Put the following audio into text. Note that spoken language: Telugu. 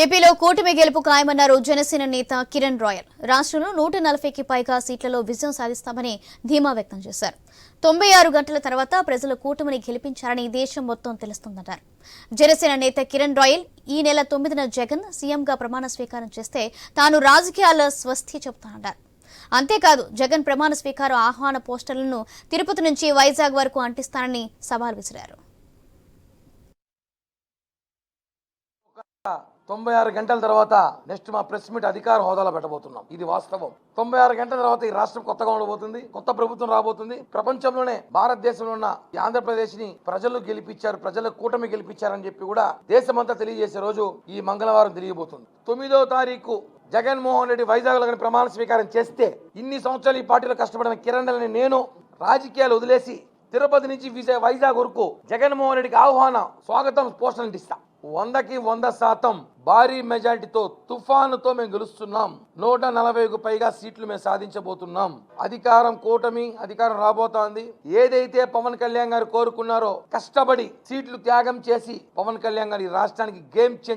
ఏపీలో కూటమి గెలుపు ఖాయమన్నారు జనసేన నేత కిరణ్ రాయల్. రాష్ట్రంలో నూట నలభైకి పైగా సీట్లలో విజయం సాధిస్తామని ధీమా వ్యక్తం చేశారు. తొంభై ఆరు గంటల తర్వాత ప్రజలు కూటమిని గెలిపించారని దేశం మొత్తం తెలుస్తుందన్నారు జనసేన నేత కిరణ్ రాయల్ ఈ నెల తొమ్మిదిన జగన్ సీఎంగా ప్రమాణ స్వీకారం చేస్తే తాను రాజకీయాల స్వస్తి చెబుతానన్నారు అంతేకాదు జగన్ ప్రమాణ స్వీకారం ఆహ్వాన పోస్టర్లను తిరుపతి నుంచి వైజాగ్ వరకు అంటిస్తానని సవాల్ విసిరారు. తొంభై ఆరు గంటల తర్వాత నెక్స్ట్ మా ప్రెస్ మీట్ అధికార హోదాలో పెట్టబోతున్నాం. ఇది వాస్తవం. తొంభై ఆరు గంటల తర్వాత ఈ రాష్ట్రం కొత్తగా ఉండబోతుంది కొత్త ప్రభుత్వం రాబోతుంది. ప్రపంచంలోనే భారతదేశంలో ఉన్న ఆంధ్రప్రదేశ్ని ప్రజలు గెలిపించారు ప్రజల కూటమి గెలిపించారని చెప్పి కూడా దేశమంతా తెలియజేసే రోజు ఈ మంగళవారం తెలియబోతుంది తొమ్మిదో తారీఖు జగన్మోహన్ రెడ్డి వైజాగ్లో ప్రమాణ స్వీకారం చేస్తే ఇన్ని సంవత్సరాలు ఈ పార్టీలో కష్టపడిన కిరణ్ నేను రాజకీయాలు వదిలేసి తిరుపతి నుంచి వైజాగ్ వరకు జగన్మోహన్ రెడ్డికి ఆహ్వానం స్వాగతం పోస్టర్ అంటిస్తా వందకి వంద శాతం భారీ మెజారిటీతో తుఫానుతో మేము గెలుస్తున్నాం. నూట నలభైకు పైగా సీట్లు మేము సాధించబోతున్నాం. అధికారం కూటమి అధికారం రాబోతోంది. ఏదైతే పవన్ కళ్యాణ్ గారు కోరుకున్నారో కష్టపడి సీట్లు త్యాగం చేసి పవన్ కళ్యాణ్ గారి రాష్ట్రానికి గేమ్ చేంజ్